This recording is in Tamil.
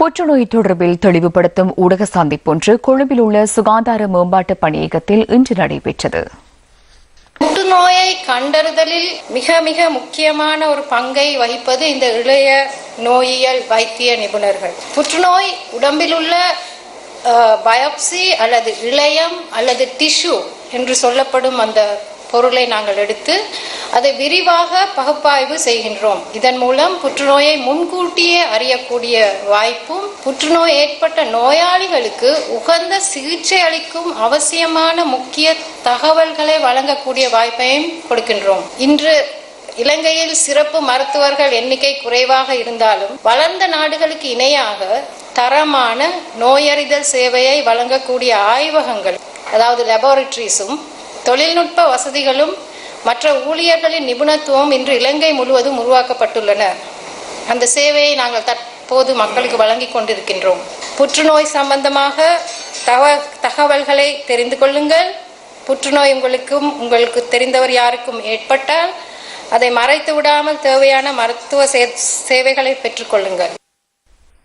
புற்றுநோய் தொடர்பில் தெளிவுபடுத்தும் ஊடக சந்திப்பொன்று கொழும்பில் உள்ள சுகாதார மேம்பாட்டு பணியகத்தில் இன்று நடைபெற்றது. புற்றுநோயை கண்டறிதலில் மிக மிக முக்கியமான ஒரு பங்கை வகிப்பது இந்த இளைய நோயியல் வைத்திய நிபுணர்கள். புற்றுநோய் உடம்பில் உள்ள பயோப்சி அல்லது இளையம் அல்லது டிஷ்யூ என்று சொல்லப்படும் அந்த பொருளை நாங்கள் எடுத்து அதை விரிவாக பகுப்பாய்வு செய்கின்றோம். இதன் மூலம் புற்றுநோயை முன்கூட்டியே அறியக்கூடிய வாய்ப்பும் புற்றுநோய் ஏற்பட்ட நோயாளிகளுக்கு உகந்த சிகிச்சை அளிக்கும் அவசியமான முக்கிய தகவல்களை வழங்கக்கூடிய வாய்ப்பையும் கொடுக்கின்றோம். இன்று இலங்கையில் சிறப்பு மருத்துவர்கள் எண்ணிக்கை குறைவாக இருந்தாலும் வளர்ந்த நாடுகளுக்கு இணையாக தரமான நோயறிதல் சேவையை வழங்கக்கூடிய ஆய்வகங்கள் அதாவது லெபார்டரிஸும் தொழில்நுட்ப வசதிகளும் மற்ற ஊழியர்களின் நிபுணத்துவம் இன்று இலங்கை முழுவதும் உருவாக்கப்பட்டுள்ளன. அந்த சேவையை நாங்கள் தற்போது மக்களுக்கு வழங்கி கொண்டிருக்கின்றோம். புற்றுநோய் சம்பந்தமாக தவ தகவல்களை தெரிந்து கொள்ளுங்கள். புற்றுநோய் உங்களுக்கும் உங்களுக்கு தெரிந்தவர் யாருக்கும் ஏற்பட்டால் அதை மறைத்து விடாமல் தேவையான மருத்துவ சேவைகளை பெற்றுக்கொள்ளுங்கள்